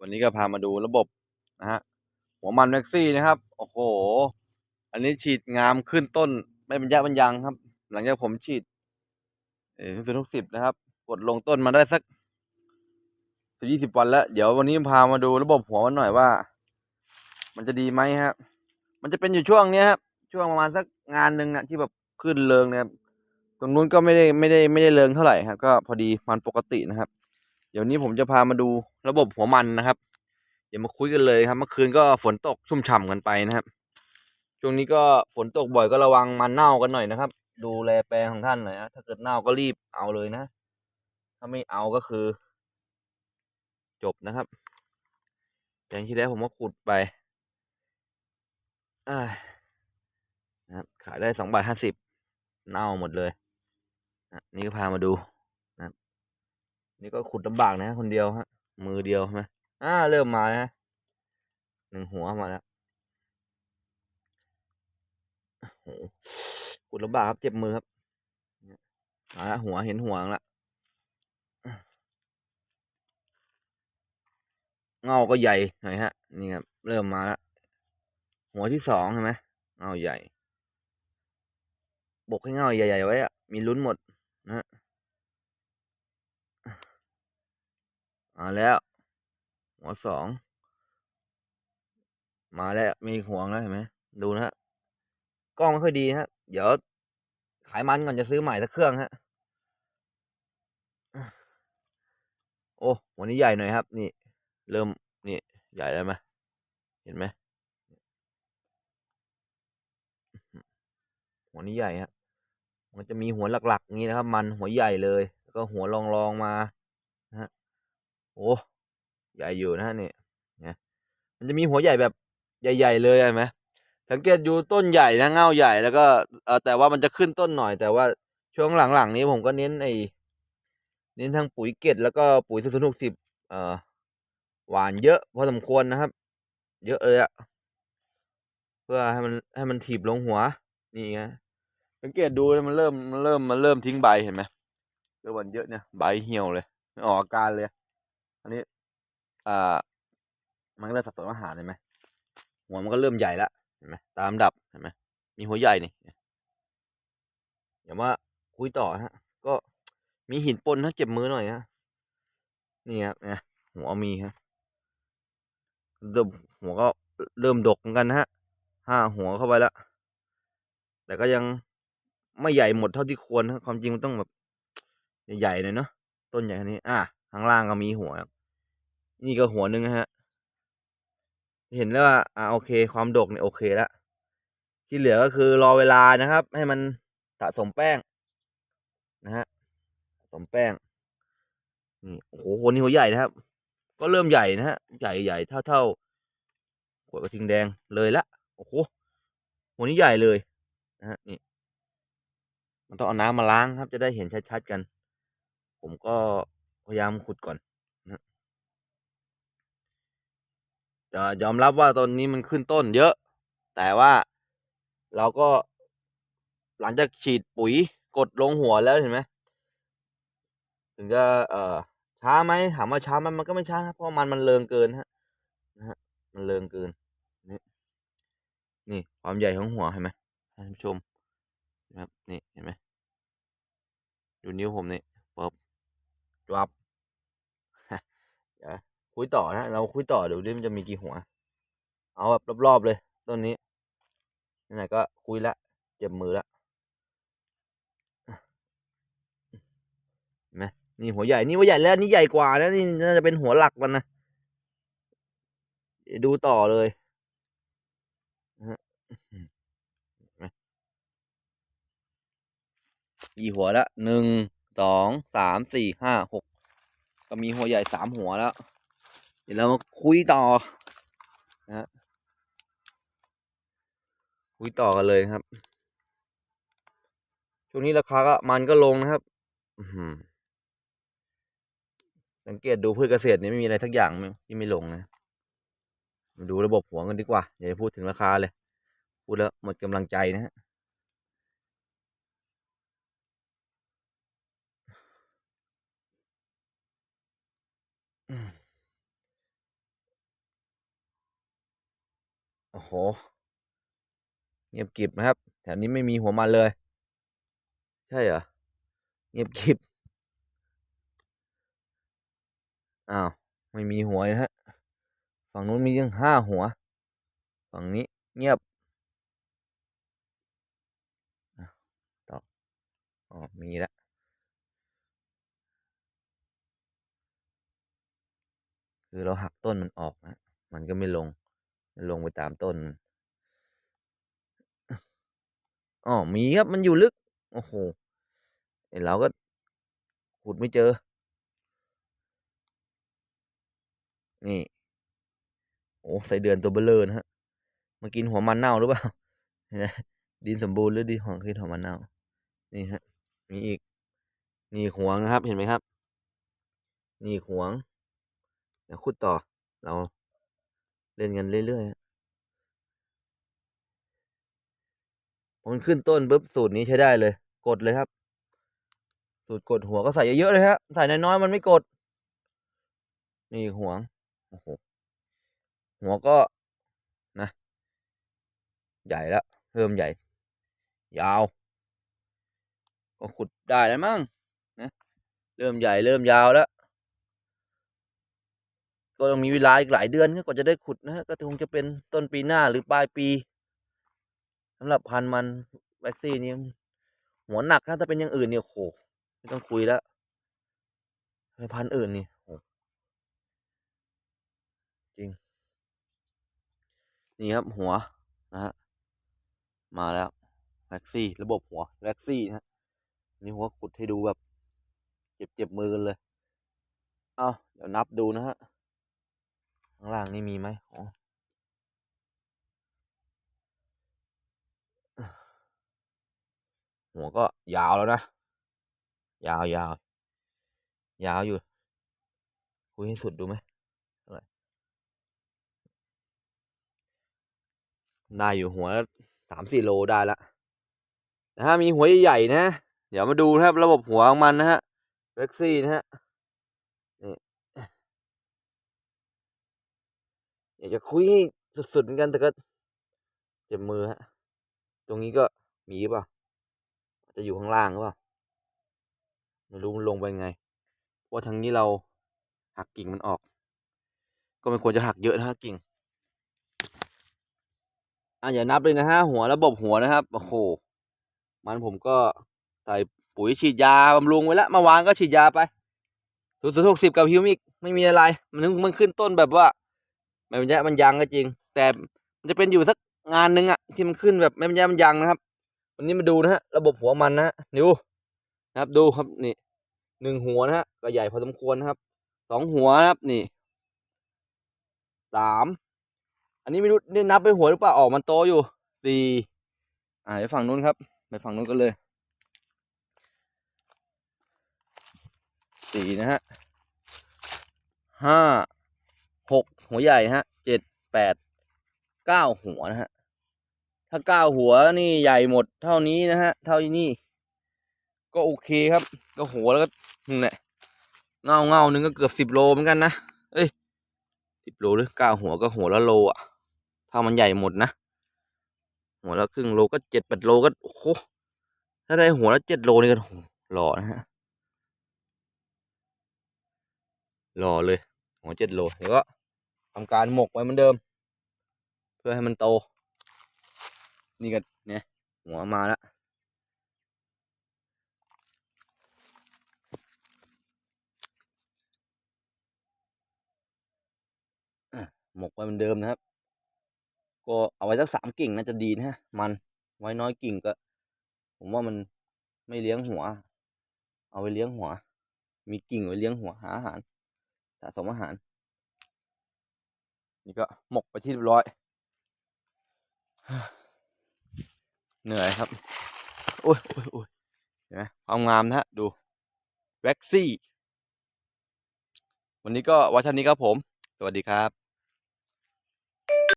วันนี้ก็พามาดูระบบนะฮะหัวมันแม็กซี่นะครับ โอ้โห อันนี้ฉีดงามขึ้นต้น ไม่บรรยะบรรยังครับ หลังจากผมฉีดเออทุกสิบนะครับ กดลงต้นมาได้สักสิบยี่สิบวันแล้ว เดี๋ยววันนี้พามาดูระบบหัวมันหน่อยว่า มันจะดีไหมครับ มันจะเป็นอยู่ช่วงเนี้ยครับช่วงประมาณสักงานหนึ่งนะที่แบบขึ้นเริงเนี่ยครับตรงนู้นก็ไม่ได้ไม่ได้ไม่ได้เริงเท่าไหร่ครับก็พอดีมันปกตินะครับ เดี๋ยวนี้ผมจะพามาดูระบบหัวมันนะครับ เดี๋ยวมาคุยกันเลยครับ เมื่อคืนก็ฝนตกชุ่มฉ่ำกันไปนะครับ ช่วงนี้ก็ฝนตกบ่อยก็ระวังมันเน่ากันหน่อยนะครับ ดูแลแปลงของท่านหน่อยนะถ้าเกิดเน่าก็รีบเอาเลยนะ ถ้าไม่เอาก็คือ จบนะครับอย่างที่แล้วผมก็ขุดไปนะครับขายได้สองบาทห้าสิบเน่าหมดเลยนี่ก็พามาดู นี่ก็ขุดลำบากนะ คนเดียวฮะ มือเดียวใช่ไหมอ่า เริ่มมาแล้วนะหนึ่งหัวมาแล้วโอ้ขุดลำบากครับ เจ็บมือครับมาแล้วหัวเห็นหัวแล้วเงาก็ใหญ่หน่อยฮะ นี่ครับ เริ่มมาแล้วหัวที่สองใช่ไหมเงาใหญ่ บกให้เงาใหญ่ๆไว้อะมีลุ้นหมดนะฮะ มาแล้ว หัวสอง มาแล้วมีห่วงแล้วเห็นไหมดูนะฮะกล้องไม่ค่อยดีนะฮะ เดี๋ยวขายมันก่อนจะซื้อใหม่สักเครื่องฮะ โอ้วันนี้ใหญ่หน่อยครับ นี่ เริ่มนี่ใหญ่แล้วไหมเห็นไหมหัวนี้ใหญ่ฮะมันจะมีหัวหลักๆงนี้นะครับ มันหัวใหญ่เลย แล้วก็หัวรองๆมา โอ้ใหญ่อยู่นะนี่นะมันจะมีหัวใหญ่แบบใหญ่ ๆ เลยเห็นไหมสังเกตดูต้นใหญ่นะเงาใหญ่แล้วก็เออแต่ว่ามันจะขึ้นต้นหน่อย แต่ว่าช่วงหลังๆนี้ผมก็เน้นไอ้เน้นทั้งปุ๋ยเกตแล้วก็ปุ๋ยสุนุกสิบเอ่อหวานเยอะพอสมควรนะครับ เยอะเลยอะเพื่อให้มันให้มันถีบลงหัว นี่ไงสังเกตดูมันเริ่มมันเริ่มมันเริ่มทิ้งใบเห็นไหมเริ่มวันเยอะเนี่ยใบเหี่ยวเลยไม่ออกอาการเลย อันนี้อ่ามันก็เริ่มสับสนอาหารเห็นไหมหัวมันก็เริ่มใหญ่ละเห็นไหมตามดับเห็นไหมมีหัวใหญ่นี่เดี๋ยวมาคุยต่อฮะ ก็มีหินปนนะเจ็บมือหน่อยฮะนี่ครับเนี่ยหัวมีฮะเริ่มหัวก็เริ่มดกเหมือนกันฮะห้าหัวเข้าไปแล้วแต่ก็ยังไม่ใหญ่หมดเท่าที่ควรนะความจริงมันต้องแบบใหญ่ๆหน่อยเนาะต้นใหญ่ขนนี้ อะ ข้างล่างก็มีหัวครับนี่ก็หัวหนึ่งนะฮะ เห็นแล้วว่าอ่าโอเค ความดกเนี่ยโอเคแล้วที่เหลือก็คือรอเวลานะครับ ให้มันสะสมแป้ง นะฮะสะสมแป้งนี่โอ้โหคนนี้หัวใหญ่นะครับ ก็เริ่มใหญ่นะฮะใหญ่ใหญ่เท่าเท่าขวดกระทิงแดงเลยละโอ้โหหัวนี้ใหญ่เลยนะฮะนี่มันต้องเอาน้ำมาล้างครับ จะได้เห็นชัดๆกัน ผมก็ พยายามขุดก่อนจะยอมรับว่าตอนนี้มันขึ้นต้นเยอะ แต่ว่าเราก็หลังจากฉีดปุ๋ยกดลงหัวแล้วเห็นไหมถึงจะเอ่อช้าไหมถามว่าช้าไหมมันก็ไม่ช้าครับเพราะมันมันเริงเกินฮะนะฮะมันเริงเกินนี่นี่ความใหญ่ของหัวเห็นไหมท่านผู้ชมนะครับนี่เห็นไหมดูนิ้วผมนี่ป๊บจับ คุยต่อนะเราคุยต่อเดี๋ยวดิมันจะมีกี่หัว เอาแบบรอบๆเลยต้นนี้ไหนก็คุยละเจ็บมือละนไหมนี่หัวใหญ่นี่หัวใหญ่แล้วนี่ใหญ่กว่านะนี่น่าจะเป็นหัวหลักมันนะดูต่อเลยนะฮะนี่หัวละหนึ่งสองสามสี่ห้าหกก็มีหัวใหญ่สามหัวแล้ว ดี๋ยวเรามาคุยต่อนะฮะคุยต่อกันเลยครับ ช่วงนี้ราคาก็มันก็ลงนะครับสังเกตดูพืชเกษตรนี่ไม่มีอะไรสักอย่างที่ไม่ลงนะมาดูระบบหัวกันดีกว่าอย่าพูดถึงราคาเลย พูดแล้วหมดกำลังใจนะฮะอ้ โห เงียบกริบนะครับ แถวนี้ไม่มีหัวมันเลย ใช่เหรอ เงียบกริบ อ้าว ไม่มีหัวนะฮะ ฝั่งนู้นมียังห้าหัว ฝั่งนี้เงียบต่ออ๋อ มีล้วคือเราหักต้นมันออกนะ มันก็ไม่ลง ลงไปตามต้นอ๋อมีครับมันอยู่ลึก โอ้โหเราก็ขุดไม่เจอ นี่ โอ้ใส่เดือนตัวเบลเลอร์นะฮะมากินหัวมันเน่าหรือเปล่าดินสมบูรณ์หรือดินของกินหัวมันเน่า นี่ฮะ มีอีก นี่หวงนะครับ เห็นไหมครับ นี่หวงเดี๋ยวขุดต่อเรา เล่นกันเรื่อยๆพอมันขึ้นต้นปุ๊บสูตรนี้ใช้ได้เลย กดเลยครับ สูตรกดหัวก็ใส่เยอะๆเลยฮะใส่น้อยๆมันไม่กด นี่หัวโอ้โหหัวก็นะ ใหญ่แล้วเริ่มใหญ่ ยาว ก็ขุดได้แล้วมั้งนะเริ่มใหญ่เริ่มยาวแล้ว ก็ต้องมีเวลาอีกหลายเดือนกว่าจะได้ขุดนะฮะก็คงจะเป็นต้นปีหน้าหรือปลายปีสำหรับพันมันแว็กซี่นี้หัวหนักนะถ้าเป็นอย่างอื่นเนี่ยโหไม่ต้องคุยแล้วเป็นพันอื่นนี่โอ้จริง นี่ครับหัวนะฮะมาแล้วแว็กซี่ ระบบหัวแว็กซี่นะฮะนี่หัวขุดให้ดูแบบ เจ็บเจ็บมือกันเลย เอาเดี๋ยวนับดูนะฮะ ข้างล่างนี่มีไหมอ๋อหัวก็ยาวแล้วนะ ยาวยาวยาวอยู่ คุยให้สุดดูไหมได้อยู่หัวสามสี่โลได้ละแต่ถ้ามีหัวใหญ่ๆนะ เดี๋ยวมาดูนะครับระบบหัวของมันนะฮะเว็กซี่นะฮะ อยากจะคุยให้สุดๆเหมือนกันแต่ก็เจ็บมือฮะ ตรงนี้ก็มีเปล่า จะอยู่ข้างล่างหรือเปล่า ไม่รู้มันลงไปไงเพราทางนี้เราหักกิ่งมันออก ก็ไม่ควรจะหักเยอะนะฮะกิ่ง อะอย่านับเลยนะฮะหัวระบบหัวนะครับ โอ้โห มันผมก็ใส่ปุ๋ยฉีดยาบำรุงไว้แล้วเมื่อวานก็ฉีดยาไปศูนย์ศูนย์หกสิบกับฮิวมิกไม่มีอะไร มันมันขึ้นต้นแบบว่า ไม่บรรยะมันยังก็จริง แต่มันจะเป็นอยู่สักงานหนึ่งอะที่มันขึ้นแบบไม่บรรยะมันยังนะครับวันนี้มาดูนะฮะระบบหัวมันนะฮะดูนะครับดูครับนี่หนึ่งหัวนะฮะก็ใหญ่พอสมควรนะครับสองหัวนะครับนี่สามอันนี้ไม่รู้นี่นับเป็นหัวหรือเปล่าออกมันโตอยู่สี่อ่าไปฝั่งนู้นครับไปฝั่งนู้นกันเลยสี่นะฮะห้า หัวใหญ่ฮะเจ็ดแปดเก้าหัวนะฮะ ถ้าเก้าหัวนี่ใหญ่หมดเท่านี้นะฮะ เท่านี้ ก็โอเคครับ ก็หัวแล้วก็นี่แหละเงาเงาหนึ่งก็เกือบสิบโลเหมือนกันนะเอ้ยสิบโลหรือเก้าหัวก็หัวละโลอะถ้ามันใหญ่หมดนะหัวละครึ่งโลก็เจ็ดแปดโลก็โอ้โหถ้าได้หัวละเจ็ดโลนี่ก็หล่อนะฮะหล่อเลยหัวเจ็ดโลเดี๋ยวก็ ทำการหมกไว้เหมือนเดิม เพื่อให้มันโต นี่ก็เนี่ยหัวมาแล้วอะหมกไว้เหมือนเดิมนะครับ ก็เอาไว้สักสามกิ่งน่าจะดีนะฮะ มันไว้น้อยกิ่งก็ ผมว่ามันไม่เลี้ยงหัว เอาไว้เลี้ยงหัว มีกิ่งไว้เลี้ยงหัวหาอาหารสะสมอาหาร นี่ก็หมกไปที่เรียบร้อย เหนื่อยครับ โอ้ยโอ้ยโอ้ยเห็นไหมความงามนะฮะ ดูแว็กซี่ วันนี้ก็ไวัชนี้ครับผม สวัสดีครับ